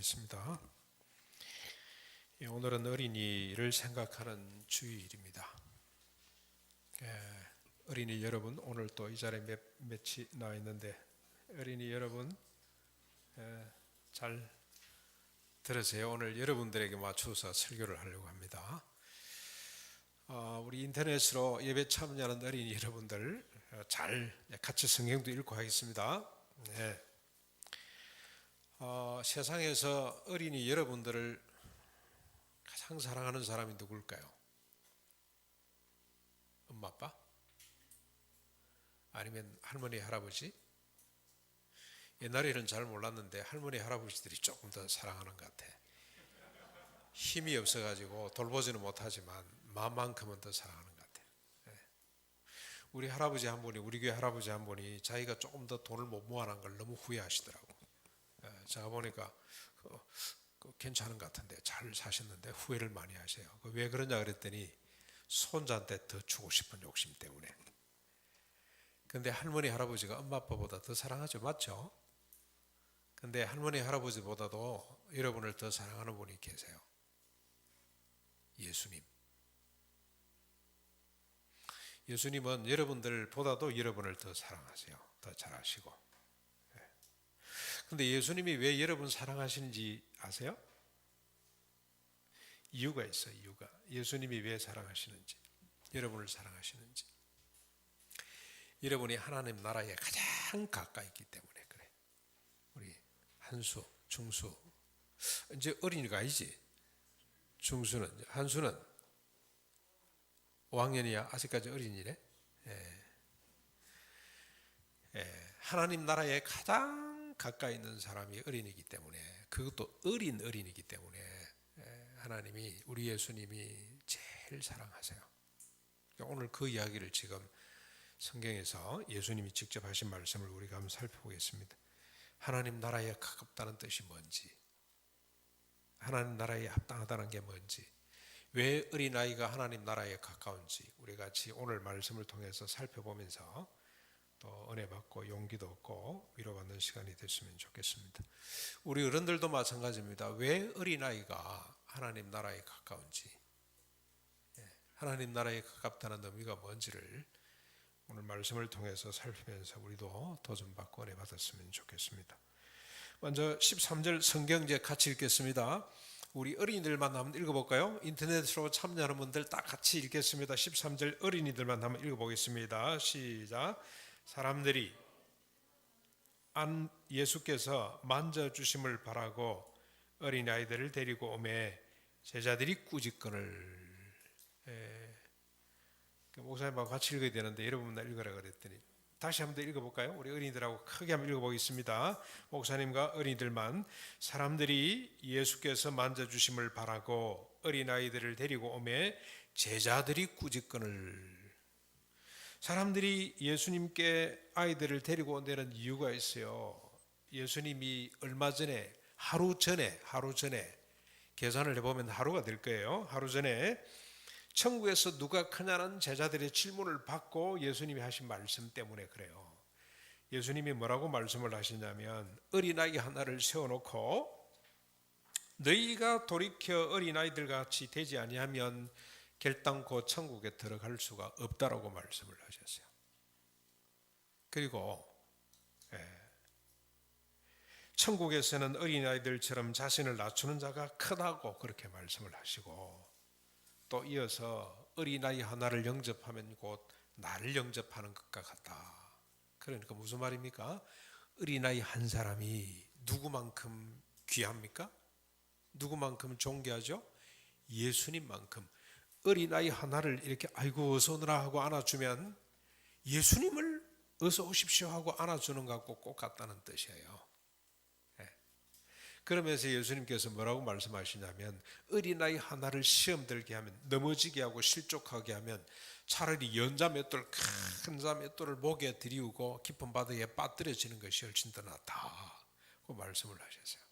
하겠습니다. 예, 오늘은 어린이를 생각하는 주일입니다. 예, 어린이 여러분, 오늘 또 이 자리에 몇, 몇이 나와 있는데 어린이 여러분 예, 잘 들으세요. 오늘 여러분들에게 맞춰서 설교를 하려고 합니다. 어, 우리 인터넷으로 예배 참여하는 어린이 여러분들 어, 잘 같이 성경도 읽고 하겠습니다. 네. 어, 세상에서 어린이 여러분들을 가장 사랑하는 사람이 누굴까요? 엄마 아빠? 아니면 할머니 할아버지? 옛날에는 잘 몰랐는데 할머니 할아버지들이 조금 더 사랑하는 것 같아. 힘이 없어가지고 돌보지는 못하지만 마음만큼은 더 사랑하는 것 같아. 예. 우리 할아버지 한 분이 우리 교회 할아버지 한 분이 자기가 조금 더 돈을 못 모아놓은 걸 너무 후회하시더라고. 예, 제가 보니까 그, 그 괜찮은 것 같은데 잘 사셨는데 후회를 많이 하세요. 그 왜 그러냐 그랬더니 손자한테 더 주고 싶은 욕심 때문에. 근데 할머니 할아버지가 엄마 아빠보다 더 사랑하죠, 맞죠? 근데 할머니 할아버지보다도 여러분을 더 사랑하는 분이 계세요. 예수님. 예수님은 여러분들보다도 여러분을 더 사랑하세요. 더 잘하시고. 근데 예수님이 왜 여러분 사랑하시는지 아세요? 이유가 있어요, 이유가. 예수님이 왜 사랑하시는지, 여러분을 사랑하시는지. 여러분이 하나님 나라에 가장 가까이 있기 때문에 그래. 우리 한수, 중수. 이제 어린이가 아니지. 중수는, 한수는 5학년이야. 아직까지 어린이래. 예. 예. 하나님 나라에 가장 가까이 있는 사람이 어린이기 때문에 그것도 어린 어린이기 때문에 예, 하나님이 우리 예수님이 제일 사랑하세요. 오늘 그 이야기를 지금 성경에서 예수님이 직접 하신 말씀을 우리가 한번 살펴보겠습니다. 하나님 나라에 가깝다는 뜻이 뭔지, 하나님 나라에 합당하다는 게 뭔지, 왜 어린아이가 하나님 나라에 가까운지 우리 같이 오늘 말씀을 통해서 살펴보면서 또 은혜 받고 용기도 얻고 위로받는 시간이 됐으면 좋겠습니다. 우리 어른들도 마찬가지입니다. 왜 어린아이가 하나님 나라에 가까운지, 예, 하나님 나라에 가깝다는 의미가 뭔지를 오늘 말씀을 통해서 살피면서 우리도 도전받고 은혜 받았으면 좋겠습니다. 먼저 13절 성경제 같이 읽겠습니다. 우리 어린이들만 한번 읽어볼까요? 인터넷으로 참여하는 분들 다 같이 읽겠습니다. 13절 어린이들만 한번 읽어보겠습니다. 시작. 사람들이 안 예수께서 만져 주심을 바라고 어린 아이들을 데리고 오매 제자들이 꾸짖건을 예, 그 목사님하고 같이 읽어야 되는데 여러분 나 읽으라 그랬더니 다시 한번 더 읽어볼까요? 우리 어린이들하고 크게 한번 읽어보겠습니다. 목사님과 어린이들만 사람들이 예수께서 만져주심을 바라고 어린아이들을 데리고 오매 제자들이 꾸짖건을 사람들이 예수님께 아이들을 데리고 온다는 이유가 있어요. 예수님이 얼마 전에 하루 전에 하루 전에 계산을 해보면 하루가 될 거예요. 하루 전에 천국에서 누가 크냐는 제자들의 질문을 받고 예수님이 하신 말씀 때문에 그래요. 예수님이 뭐라고 말씀을 하시냐면 어린아이 하나를 세워놓고 너희가 돌이켜 어린아이들 같이 되지 아니하면 결단코 천국에 들어갈 수가 없다라고 말씀을 하셨어요. 그리고 예, 천국에서는 어린아이들처럼 자신을 낮추는 자가 크다고 그렇게 말씀을 하시고 또 이어서 어린아이 하나를 영접하면 곧 나를 영접하는 것과 같다. 그러니까 무슨 말입니까? 어린아이 한 사람이 누구만큼 귀합니까? 누구만큼 존귀하죠? 예수님만큼 어린아이 하나를 이렇게 아이고 어서 오너라 하고 안아주면 예수님을 어서 오십시오 하고 안아주는 것과 꼭 같다는 뜻이에요. 예. 그러면서 예수님께서 뭐라고 말씀하시냐면 어린아이 하나를 시험 들게 하면 넘어지게 하고 실족하게 하면 차라리 연자 맷돌 큰자 맷돌을 목에 들이우고 깊은 바다에 빠뜨려지는 것이 훨씬 더 낫다. 그 말씀을 하셨어요.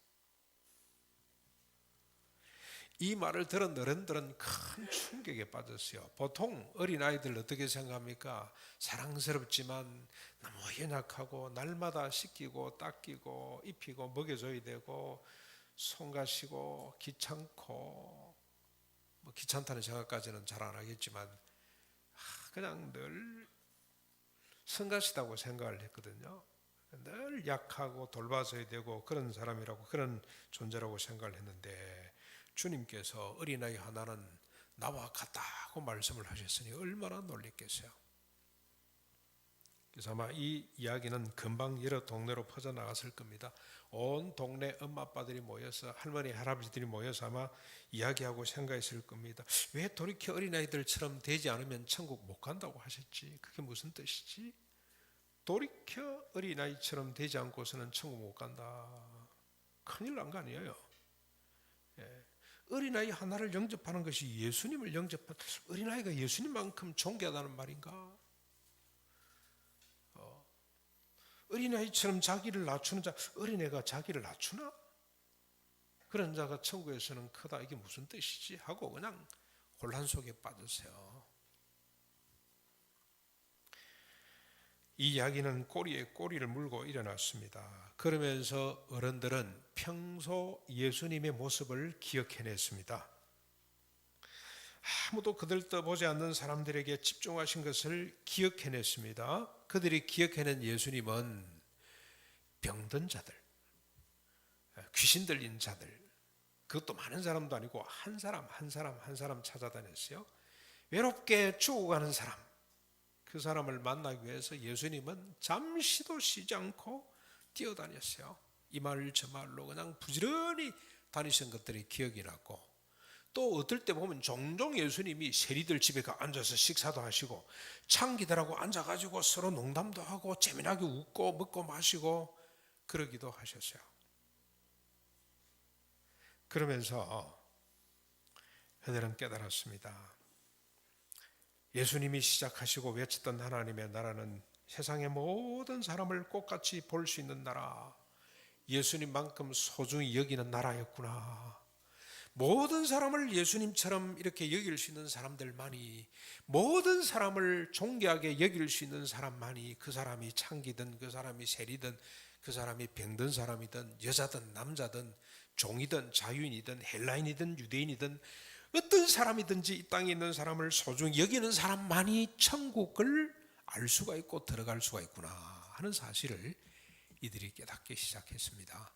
이 말을 들은 어른들은 큰 충격에 빠졌어요. 보통 어린아이들 어떻게 생각합니까? 사랑스럽지만 너무 연약하고 날마다 씻기고 닦이고 입히고 먹여줘야 되고 송가시고 귀찮고 뭐 귀찮다는 생각까지는 잘 안 하겠지만 아, 그냥 늘 성가시다고 생각을 했거든요. 늘 약하고 돌봐줘야 되고 그런 사람이라고 그런 존재라고 생각을 했는데 주님께서 어린아이 하나는 나와 같다고 말씀을 하셨으니 얼마나 놀랬겠어요. 그래서 아마 이 이야기는 금방 여러 동네로 퍼져나갔을 겁니다. 온 동네 엄마 아빠들이 모여서 할머니 할아버지들이 모여서 아마 이야기하고 생각했을 겁니다. 왜 돌이켜 어린아이들처럼 되지 않으면 천국 못 간다고 하셨지? 그게 무슨 뜻이지? 돌이켜 어린아이처럼 되지 않고서는 천국 못 간다. 큰일 난 거 아니에요. 예. 어린아이 하나를 영접하는 것이 예수님을 영접한 어린아이가 예수님만큼 존귀하다는 말인가? 어. 어린아이처럼 자기를 낮추는 자, 어린애가 자기를 낮추나? 그런 자가 천국에서는 크다. 이게 무슨 뜻이지? 하고 그냥 혼란 속에 빠졌어요. 이 이야기는 꼬리에 꼬리를 물고 일어났습니다. 그러면서 어른들은 평소 예수님의 모습을 기억해냈습니다. 아무도 그들 떠보지 않는 사람들에게 집중하신 것을 기억해냈습니다. 그들이 기억해낸 예수님은 병든 자들, 귀신 들린 자들, 그것도 많은 사람도 아니고 한 사람, 한 사람, 한 사람 찾아다녔어요. 외롭게 죽어가는 사람, 그 사람을 만나기 위해서 예수님은 잠시도 쉬지 않고 뛰어다녔어요. 이 말 저 말로 그냥 부지런히 다니신 것들이 기억이 났고 또 어떨 때 보면 종종 예수님이 세리들 집에 가 앉아서 식사도 하시고 창기들하고 앉아가지고 서로 농담도 하고 재미나게 웃고 먹고 마시고 그러기도 하셨어요. 그러면서 그들은 깨달았습니다. 예수님이 시작하시고 외쳤던 하나님의 나라는 세상의 모든 사람을 똑같이 볼 수 있는 나라, 예수님만큼 소중히 여기는 나라였구나. 모든 사람을 예수님처럼 이렇게 여길 수 있는 사람들만이, 모든 사람을 존귀하게 여길 수 있는 사람만이 그 사람이 창기든 그 사람이 세리든 그 사람이 병든 사람이든 여자든 남자든 종이든 자유인이든 헬라인이든 유대인이든 어떤 사람이든지 이 땅에 있는 사람을 소중히 여기는 사람만이 천국을 알 수가 있고 들어갈 수가 있구나 하는 사실을 이들이 깨닫기 시작했습니다.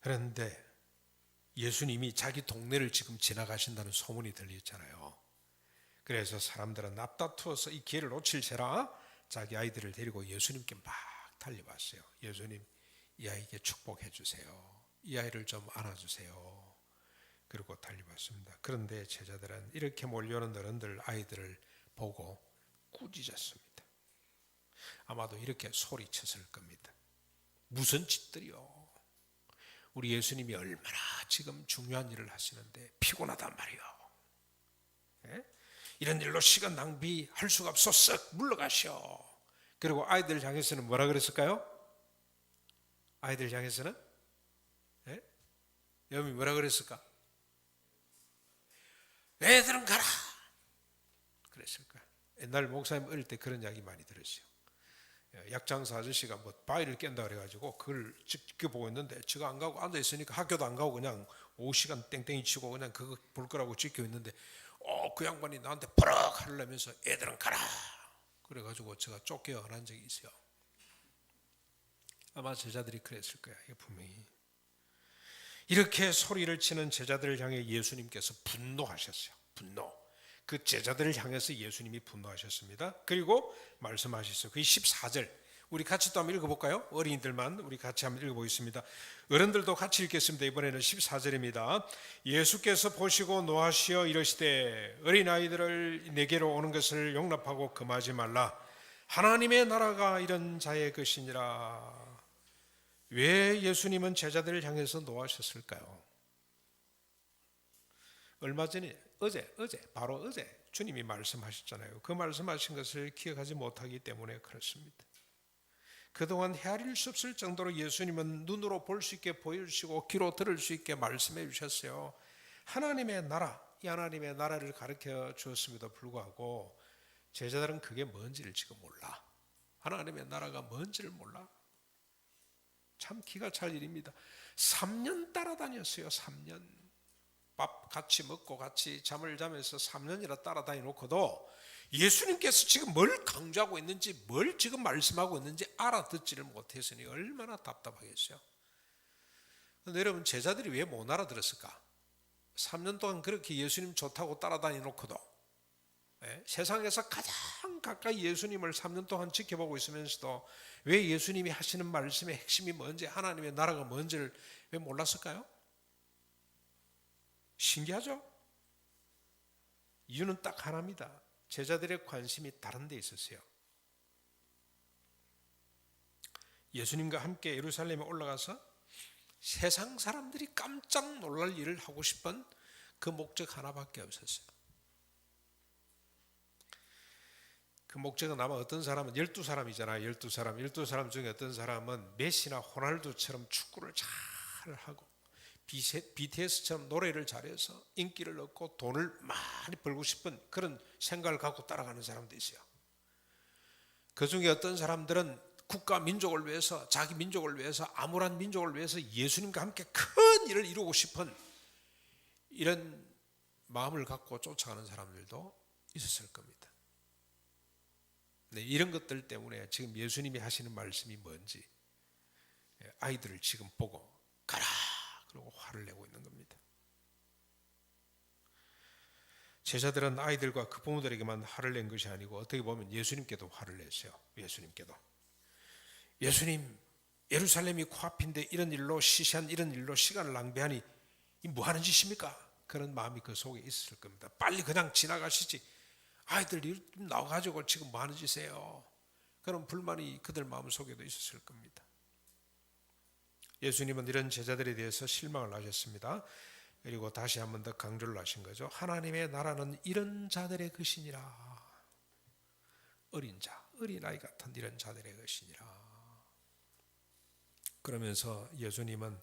그런데 예수님이 자기 동네를 지금 지나가신다는 소문이 들렸잖아요. 그래서 사람들은 납다투어서 이 기회를 놓칠세라 자기 아이들을 데리고 예수님께 막 달려왔어요. 예수님 이 아이에게 축복해 주세요. 이 아이를 좀 안아주세요. 그리고 달려왔습니다. 그런데 제자들은 이렇게 몰려오는 어른들 아이들을 보고 꾸짖었습니다. 아마도 이렇게 소리쳤을 겁니다. 무슨 짓들이요? 우리 예수님이 얼마나 지금 중요한 일을 하시는데 피곤하단 말이요. 예? 이런 일로 시간 낭비할 수가 없어 쓱 물러가시오. 그리고 아이들 향해서는 뭐라 그랬을까요? 아이들 향해서는 여러분이 뭐라 그랬을까? 애들은 가라! 그랬을 거야. 옛날 목사님 어릴 때 그런 이야기 많이 들었어요. 약장사 아저씨가 뭐 바위를 깬다 그래가지고 그걸 지켜보고 있는데 제가 안 가고 앉아 있으니까 학교도 안 가고 그냥 오후 시간 땡땡이 치고 그냥 그거 볼 거라고 지켜 있는데 어 그 양반이 나한테 버럭 하려면서 애들은 가라 그래가지고 제가 쫓겨난 적이 있어요. 아마 제자들이 그랬을 거야. 이게 분명히 이렇게 소리를 치는 제자들을 향해 예수님께서 분노하셨어요. 분노. 그 제자들을 향해서 예수님이 분노하셨습니다. 그리고 말씀하셨어요. 그 14절. 우리 같이 또 한번 읽어볼까요? 어린이들만 우리 같이 한번 읽어보겠습니다. 어른들도 같이 읽겠습니다. 이번에는 14절입니다. 예수께서 보시고 노하시어 이러시되 어린아이들을 내게로 오는 것을 용납하고 금하지 말라. 하나님의 나라가 이런 자의 것이니라. 왜 예수님은 제자들을 향해서 노하셨을까요? 얼마 전에 어제 어제 바로 어제 주님이 말씀하셨잖아요. 그 말씀하신 것을 기억하지 못하기 때문에 그렇습니다. 그동안 헤아릴 수 없을 정도로 예수님은 눈으로 볼 수 있게 보여주시고 귀로 들을 수 있게 말씀해 주셨어요. 하나님의 나라, 이 하나님의 나라를 가르쳐 주었음에도 불구하고 제자들은 그게 뭔지를 지금 몰라. 하나님의 나라가 뭔지를 몰라. 참 기가 찰 일입니다. 3년 따라다녔어요. 3년. 밥 같이 먹고 같이 잠을 자면서 3년이나 따라다니 놓고도 예수님께서 지금 뭘 강조하고 있는지 뭘 지금 말씀하고 있는지 알아듣지를 못했으니 얼마나 답답하겠어요. 근데 여러분 제자들이 왜 못 알아들었을까? 3년 동안 그렇게 예수님 좋다고 따라다니 놓고도 예? 세상에서 가장 가까이 예수님을 3년 동안 지켜보고 있으면서도 왜 예수님이 하시는 말씀의 핵심이 뭔지 하나님의 나라가 뭔지를 왜 몰랐을까요? 신기하죠? 이유는 딱 하나입니다. 제자들의 관심이 다른 데 있었어요. 예수님과 함께 예루살렘에 올라가서 세상 사람들이 깜짝 놀랄 일을 하고 싶은 그 목적 하나밖에 없었어요. 그 목적은 아마 어떤 사람은 열두 사람이잖아요. 열두 사람, 열두 사람 중에 어떤 사람은 메시나 호날두처럼 축구를 잘 하고 BTS처럼 노래를 잘해서 인기를 얻고 돈을 많이 벌고 싶은 그런 생각을 갖고 따라가는 사람도 있어요. 그 중에 어떤 사람들은 국가 민족을 위해서 자기 민족을 위해서 암울한 민족을 위해서 예수님과 함께 큰 일을 이루고 싶은 이런 마음을 갖고 쫓아가는 사람들도 있었을 겁니다. 네, 이런 것들 때문에 지금 예수님이 하시는 말씀이 뭔지 예, 아이들을 지금 보고 가라 그러고 화를 내고 있는 겁니다. 제자들은 아이들과 그 부모들에게만 화를 낸 것이 아니고 어떻게 보면 예수님께도 화를 냈어요. 예수님께도. 예수님 예루살렘이 코앞인데 이런 일로 시시한 이런 일로 시간을 낭비하니 이 뭐 하는 짓입니까? 그런 마음이 그 속에 있을 겁니다. 빨리 그냥 지나가시지. 아이들이 나와가지고 지금 뭐 하는 짓이에요? 그런 불만이 그들 마음 속에도 있었을 겁니다. 예수님은 이런 제자들에 대해서 실망을 하셨습니다. 그리고 다시 한 번 더 강조를 하신 거죠. 하나님의 나라는 이런 자들의 것이니라. 어린 자, 어린아이 같은 이런 자들의 것이니라. 그러면서 예수님은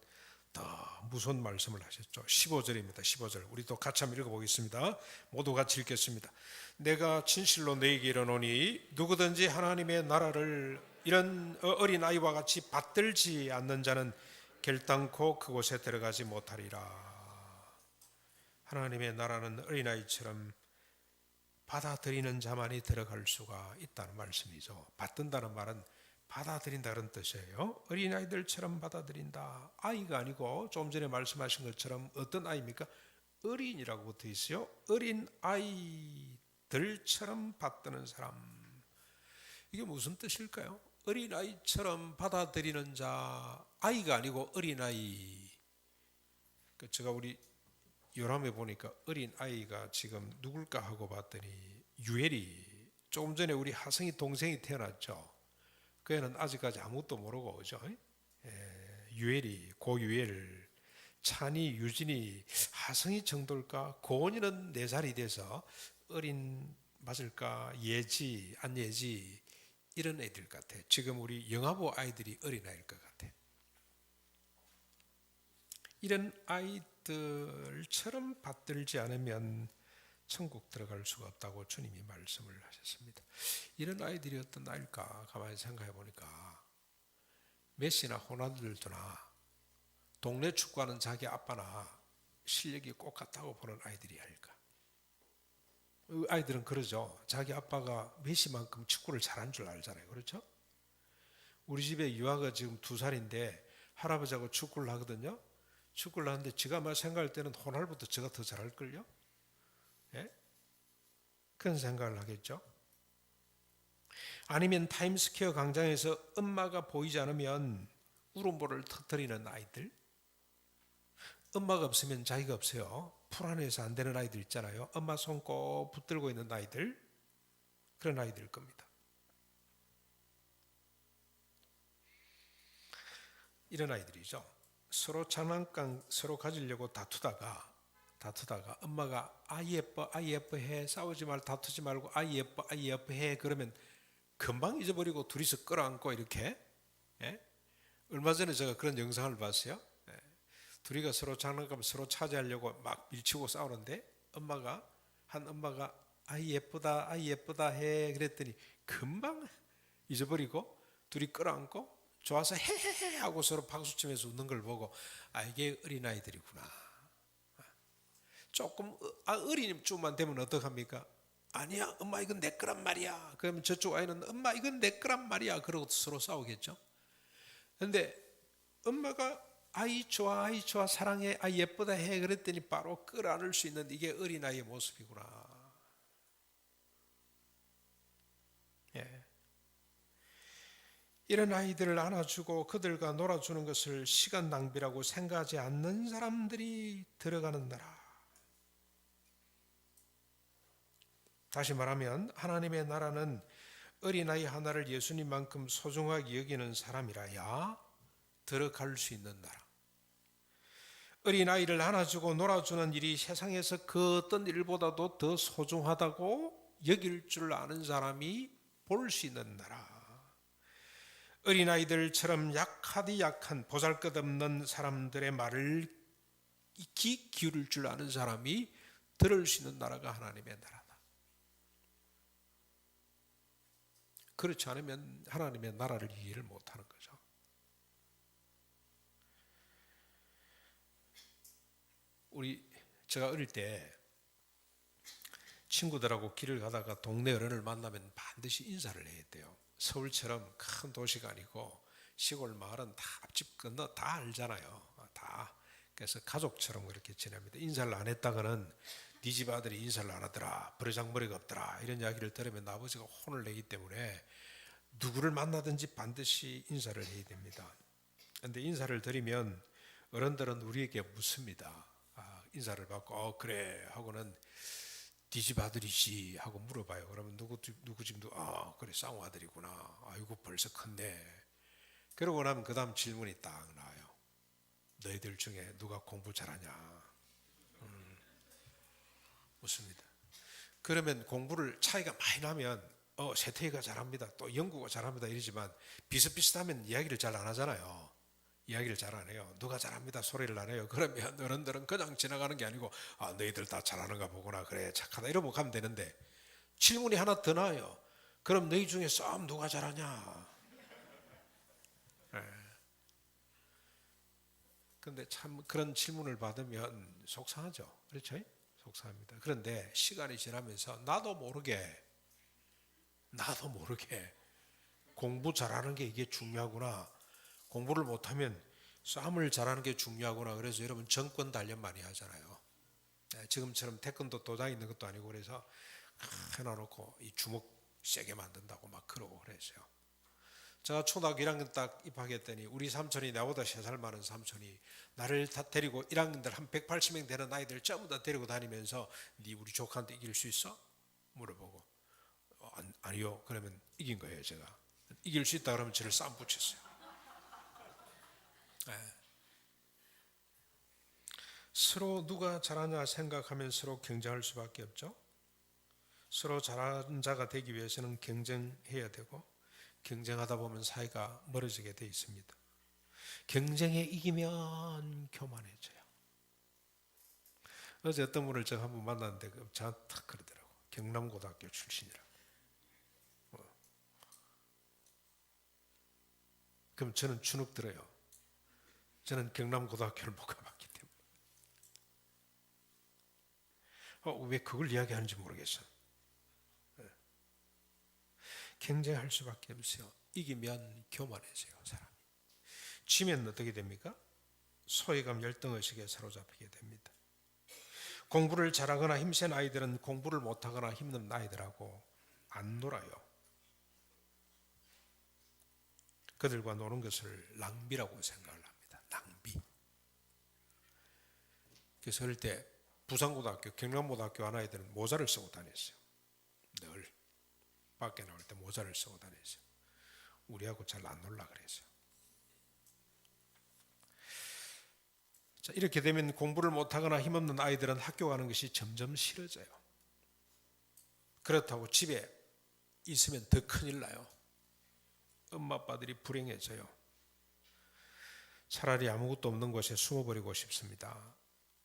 더 무서운 말씀을 하셨죠. 15절입니다. 15절. 우리도 같이 한번 읽어보겠습니다. 모두 같이 읽겠습니다. 내가 진실로 너에게 이르노니 누구든지 하나님의 나라를 이런 어린 아이와 같이 받들지 않는 자는 결단코 그곳에 들어가지 못하리라. 하나님의 나라는 어린 아이처럼 받아들이는 자만이 들어갈 수가 있다는 말씀이죠. 받든다는 말은 받아들인다는 뜻이에요. 어린아이들처럼 받아들인다. 아이가 아니고 좀 전에 말씀하신 것처럼 어떤 아이입니까? 어린이라고 붙어 있어요. 어린 아이들처럼 받드는 사람. 이게 무슨 뜻일까요? 어린 아이처럼 받아들이는 자, 아이가 아니고 어린 아이. 그 제가 우리 요람에 보니까 어린 아이가 지금 누굴까 하고 봤더니 유엘이 조금 전에 우리 하성이 동생이 태어났죠. 그 애는 아직까지 아무것도 모르고 오죠. 예, 유엘이 고유엘 찬이 유진이 하성이 정도일까 고은이는 네 살이 돼서 어린 맞을까 예지 안 예지 이런 애들 같아. 지금 우리 영아부 아이들이 어린 아이일 것 같아. 이런 아이들처럼 받들지 않으면 천국 들어갈 수가 없다고 주님이 말씀을 하셨습니다. 이런 아이들이 어떤 아일까 가만히 생각해 보니까 메시나 호날두나 동네 축구하는 자기 아빠나 실력이 꼭 같다고 보는 아이들이 아닐까. 그 아이들은 그러죠. 자기 아빠가 메시만큼 축구를 잘한 줄 알잖아요. 그렇죠? 우리 집에 유아가 지금 두 살인데 할아버지하고 축구를 하거든요. 축구를 하는데 제가 막 생각할 때는 호날두부터 제가 더 잘할걸요? 예? 그런 생각을 하겠죠. 아니면 타임스퀘어 광장에서 엄마가 보이지 않으면 울음보를 터뜨리는 아이들. 엄마가 없으면 자기가 없어요. 불안해서 안 되는 아이들 있잖아요. 엄마 손 꼭 붙들고 있는 아이들. 그런 아이들 겁니다. 이런 아이들이죠. 서로 장난감 서로 가지려고 다투다가 다투다가 엄마가 아이 예뻐 아이 예뻐 해 싸우지 말 다투지 말고 아이 예뻐 아이 예뻐 해 그러면 금방 잊어버리고 둘이서 끌어안고 이렇게 예? 얼마 전에 제가 그런 영상을 봤어요 예. 둘이가 서로 장난감 서로 차지하려고 막 밀치고 싸우는데 엄마가 한 엄마가 아이 예쁘다 아이 예쁘다 해 그랬더니 금방 잊어버리고 둘이 끌어안고 좋아서 헤헤헤 하고 서로 박수 치면서 웃는 걸 보고 아 이게 어린아이들이구나. 조금 어- 아, 어린이 좀만 되면 어떡합니까? 아니야 엄마 이건 내 거란 말이야. 그러면 저쪽 아이는 엄마 이건 내 거란 말이야. 그러고 서로 싸우겠죠. 근데 엄마가 아이 좋아 아이 좋아 사랑해 아이 예쁘다 해 그랬더니 바로 끌어안을 수 있는 이게 어린 아이의 모습이구나. 예. 이런 아이들을 안아주고 그들과 놀아주는 것을 시간 낭비라고 생각하지 않는 사람들이 들어가는 나라. 다시 말하면 하나님의 나라는 어린아이 하나를 예수님만큼 소중하게 여기는 사람이라야 들어갈 수 있는 나라. 어린아이를 안아주고 놀아주는 일이 세상에서 그 어떤 일보다도 더 소중하다고 여길 줄 아는 사람이 볼 수 있는 나라. 어린아이들처럼 약하디 약한 보잘 것 없는 사람들의 말을 귀 기울일 줄 아는 사람이 들을 수 있는 나라가 하나님의 나라다. 그렇지 않으면 하나님의 나라를 이해를 못하는 거죠. 우리 제가 어릴 때 친구들하고 길을 가다가 동네 어른을 만나면 반드시 인사를 해야 돼요. 서울처럼 큰 도시가 아니고 시골 마을은 다 앞집 건너 다 알잖아요. 다. 그래서 가족처럼 그렇게 지냅니다. 인사를 안 했다가는 네 집 아들이 인사를 안 하더라. 버르장머리가 없더라. 이런 이야기를 들으면 아버지가 혼을 내기 때문에 누구를 만나든지 반드시 인사를 해야 됩니다. 그런데 인사를 드리면 어른들은 우리에게 묻습니다. 아, 인사를 받고 어 그래 하고는 네집 아들이지 하고 물어봐요. 그러면 누구 집- 누구 집도 아 그래 쌍우 아들이구나. 아이고 벌써 컸네. 그러고 나면 그 다음 질문이 딱 나와요. 너희들 중에 누가 공부 잘하냐? 음, 묻습니다. 그러면 공부를 차이가 많이 나면 어 세태이가 잘합니다. 또 영구가 잘합니다. 이러지만 비슷비슷하면 이야기를 잘 안 하잖아요. 이야기를 잘 안 해요. 누가 잘합니다. 소리를 안 해요. 그러면 어른들은 그냥 지나가는 게 아니고 아 너희들 다 잘하는가 보구나. 그래 착하다. 이러고 가면 되는데 질문이 하나 더 나와요. 그럼 너희 중에 싸움 누가 잘하냐? 예. 근데 참 그런 질문을 받으면 속상하죠. 그렇죠? 속상합니다. 그런데 시간이 지나면서 나도 모르게 나도 모르게 공부 잘하는 게 이게 중요하구나. 공부를 못하면 싸움을 잘하는 게 중요하구나. 그래서 여러분 정권 단련 많이 하잖아요. 네, 지금처럼 태권도 도장 있는 것도 아니고 그래서 해놔놓고 이 주먹 세게 만든다고 막 그러고 그랬어요. 제가 초등학교 1학년 딱 입학했더니 우리 삼촌이 나보다 3살 많은 삼촌이 나를 다 데리고 1학년들 한 180명 되는 아이들 전부 다 데리고 다니면서 네 우리 조카한테 이길 수 있어? 물어보고 어, 안, 아니요. 그러면 이긴 거예요 제가. 이길 수 있다 그러면 저를 싸움 붙였어요. 예. 서로 누가 잘하냐 생각하면 서로 경쟁할 수밖에 없죠. 서로 잘하는 자가 되기 위해서는 경쟁해야 되고 경쟁하다 보면 사이가 멀어지게 돼 있습니다. 경쟁에 이기면 교만해져요. 어제 어떤 분을 제가 한번 만났는데 그 저한테 탁 그러더라고. 경남고등학교 출신이라고. 어. 그럼 저는 주눅 들어요. 저는 경남고등학교를 못 가봤기 때문에. 어, 왜 그걸 이야기하는지 모르겠어. 예. 경쟁할 수밖에 없어요. 이기면 교만해져요, 사람이. 지면 어떻게 됩니까? 소외감 열등의식에 사로잡히게 됩니다. 공부를 잘하거나 힘센 아이들은 공부를 못하거나 힘든 아이들하고 안 놀아요. 그들과 노는 것을 낭비라고 생각을 합니다. 낭비. 그래서 어릴 때 부산고등학교, 경남고등학교 한 아이들은 모자를 쓰고 다녔어요. 늘 밖에 나올 때 모자를 쓰고 다녔어요. 우리하고 잘 안 놀라 그랬어요. 자, 이렇게 되면 공부를 못하거나 힘없는 아이들은 학교 가는 것이 점점 싫어져요. 그렇다고 집에 있으면 더 큰일 나요. 엄마 아빠들이 불행해져요. 차라리 아무것도 없는 곳에 숨어버리고 싶습니다.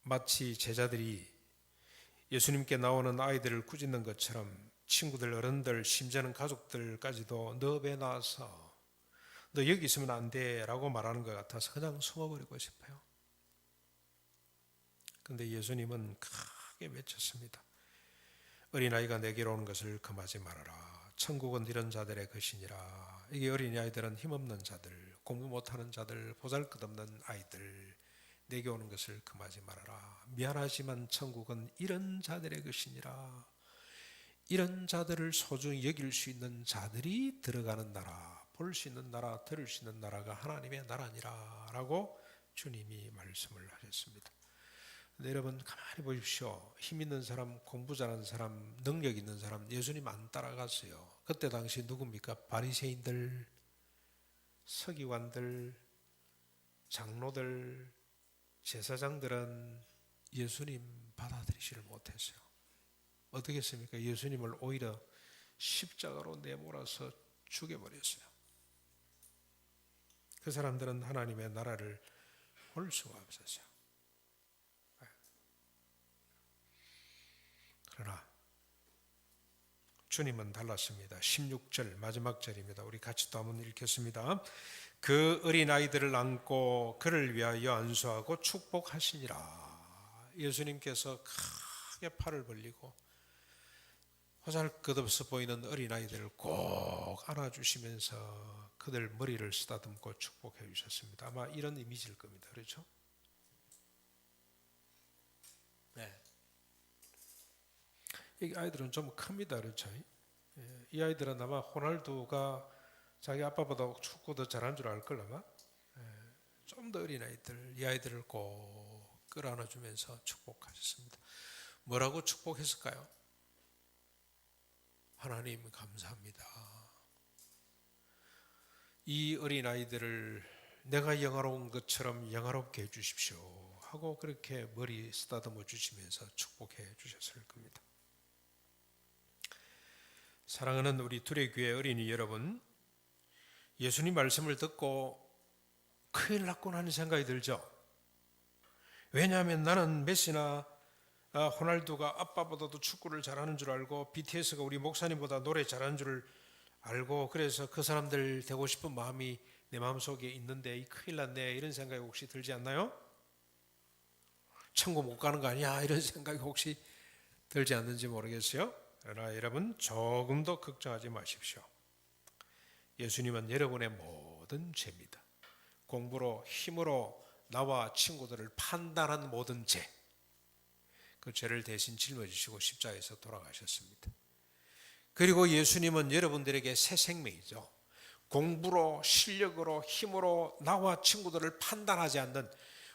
마치 제자들이 예수님께 나오는 아이들을 꾸짖는 것처럼 친구들, 어른들, 심지어는 가족들까지도 너배 나서 너 여기 있으면 안 돼 라고 말하는 것 같아서 그냥 숨어버리고 싶어요. 근데 예수님은 크게 외쳤습니다. 어린아이가 내게로 오는 것을 금하지 말아라. 천국은 이런 자들의 것이니라. 이게 어린아이들은 힘없는 자들, 공부 못하는 자들, 보잘 것 없는 아이들 내게 오는 것을 금하지 말아라. 미안하지만 천국은 이런 자들의 것이니라. 이런 자들을 소중히 여길 수 있는 자들이 들어가는 나라, 볼 수 있는 나라, 들을 수 있는 나라가 하나님의 나라니라라고 주님이 말씀을 하셨습니다. 여러분 가만히 보십시오. 힘 있는 사람, 공부 잘하는 사람, 능력 있는 사람 예수님 안 따라갔어요. 그때 당시 누굽니까? 바리새인들, 서기관들, 장로들, 제사장들은 예수님 받아들이지를 못했어요. 어떻게 했습니까? 예수님을 오히려 십자가로 내몰아서 죽여버렸어요. 그 사람들은 하나님의 나라를 볼 수가 없었어요. 그러나 주님은 달랐습니다. 16절 마지막 절입니다. 우리 같이 또 한번 읽겠습니다. 그 어린 아이들을 안고 그를 위하여 안수하고 축복하시니라. 예수님께서 크게 팔을 벌리고 호잘것 없어 보이는 어린 아이들을 꼭 안아주시면서 그들 머리를 쓰다듬고 축복해 주셨습니다. 아마 이런 이미지일 겁니다. 그렇죠? 네. 이 아이들은 좀 큽니다, 그렇죠? 예, 이 아이들은 아마 호날두가 자기 아빠보다 축구 더 잘한 줄 알걸 아마. 좀 더 어린 아이들, 이 아이들을 꼭 끌어안아주면서 축복하셨습니다. 뭐라고 축복했을까요? 하나님 감사합니다. 이 어린 아이들을 내가 영화로운 것처럼 영화롭게 해주십시오. 하고 그렇게 머리 쓰다듬어 주시면서 축복해 주셨을 겁니다. 사랑하는 우리 두레교회 어린이 여러분, 예수님 말씀을 듣고 큰일 났구나 하는 생각이 들죠. 왜냐하면 나는 메시나 아, 호날두가 아빠보다도 축구를 잘하는 줄 알고 BTS가 우리 목사님보다 노래 잘하는 줄 알고 그래서 그 사람들 되고 싶은 마음이 내 마음속에 있는데 이 큰일 났네 이런 생각이 혹시 들지 않나요? 천국 못 가는 거 아니야 이런 생각이 혹시 들지 않는지 모르겠어요. 그러나 여러분 조금도 걱정하지 마십시오. 예수님은 여러분의 모든 죄입니다. 공부로 힘으로 나와 친구들을 판단한 모든 죄, 그 죄를 대신 짊어지시고 십자가에서 돌아가셨습니다. 그리고 예수님은 여러분들에게 새 생명이죠. 공부로 실력으로 힘으로 나와 친구들을 판단하지 않는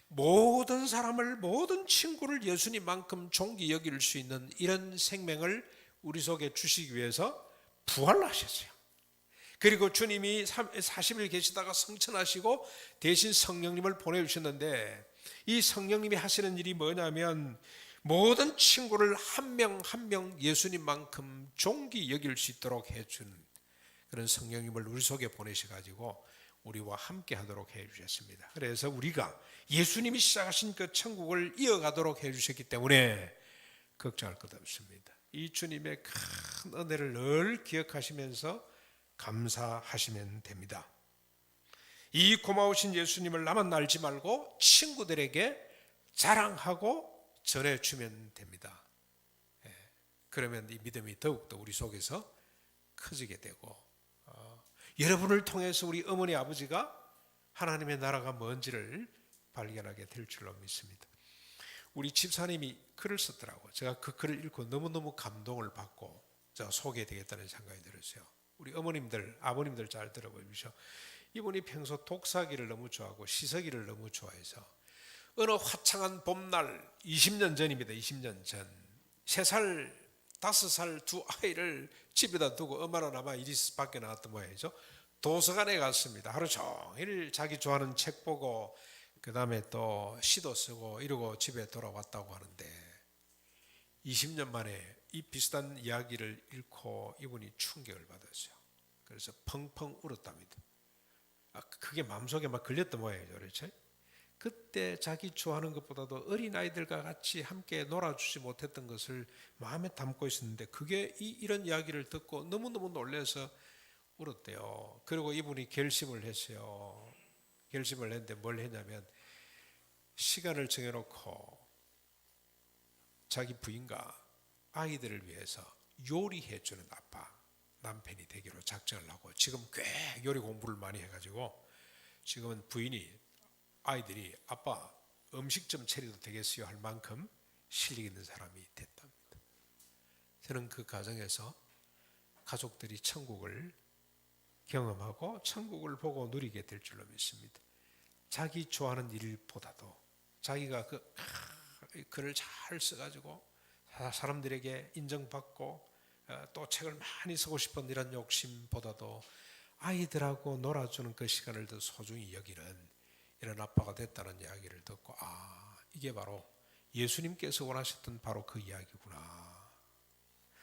모든 사람을 모든 친구를 예수님만큼 존귀 여길 수 있는 이런 생명을 우리 속에 주시기 위해서 부활하셨어요. 그리고 주님이 40일 계시다가 성천하시고 대신 성령님을 보내주셨는데 이 성령님이 하시는 일이 뭐냐면 모든 친구를 한명 한 명 예수님만큼 존귀 여길 수 있도록 해준 그런 성령님을 우리 속에 보내셔가지고 우리와 함께 하도록 해주셨습니다. 그래서 우리가 예수님이 시작하신 그 천국을 이어가도록 해주셨기 때문에 걱정할 것 없습니다. 이 주님의 큰 은혜를 늘 기억하시면서 감사하시면 됩니다. 이 고마우신 예수님을 나만 알지 말고 친구들에게 자랑하고 전해 주면 됩니다. 예, 그러면 이 믿음이 더욱더 우리 속에서 커지게 되고 어, 여러분을 통해서 우리 어머니 아버지가 하나님의 나라가 뭔지를 발견하게 될 줄로 믿습니다. 우리 집사님이 글을 썼더라고. 제가 그 글을 읽고 너무너무 감동을 받고 제가 소개되겠다는 생각이 들었어요. 우리 어머님들, 아버님들 잘 들어보십시오. 이분이 평소 독사기를 너무 좋아하고 시서기를 너무 좋아해서 어느 화창한 봄날 20년 전입니다. 20년 전. 3살, 5살 두 아이를 집에다 두고 엄마는 아마 이리 밖에 나왔던 모양이죠. 도서관에 갔습니다. 하루 종일 자기 좋아하는 책 보고 그 다음에 또 시도 쓰고 이러고 집에 돌아왔다고 하는데 20년 만에 이 비슷한 이야기를 읽고 이분이 충격을 받았어요. 그래서 펑펑 울었답니다. 아, 그게 마음속에 막 걸렸던 모양이죠. 그렇죠? 그때 자기 좋아하는 것보다도 어린 아이들과 같이 함께 놀아주지 못했던 것을 마음에 담고 있었는데 그게 이, 이런 이야기를 듣고 너무너무 놀라서 울었대요. 그리고 이분이 결심을 했어요. 결심을 했는데 뭘 했냐면 시간을 정해놓고 자기 부인과 아이들을 위해서 요리해주는 아빠 남편이 되기로 작정을 하고 지금 꽤 요리 공부를 많이 해가지고 지금은 부인이 아이들이 아빠 음식 좀 차려도 되겠어요 할 만큼 실력 있는 사람이 됐답니다. 저는 그 가정에서 가족들이 천국을 경험하고 천국을 보고 누리게 될 줄로 믿습니다. 자기 좋아하는 일보다도 자기가 그 아, 글을 잘 써가지고 사- 사람들에게 인정받고 어, 또 책을 많이 쓰고 싶은 이런 욕심보다도 아이들하고 놀아주는 그 시간을 더 소중히 여기는 이런 아빠가 됐다는 이야기를 듣고 아 이게 바로 예수님께서 원하셨던 바로 그 이야기구나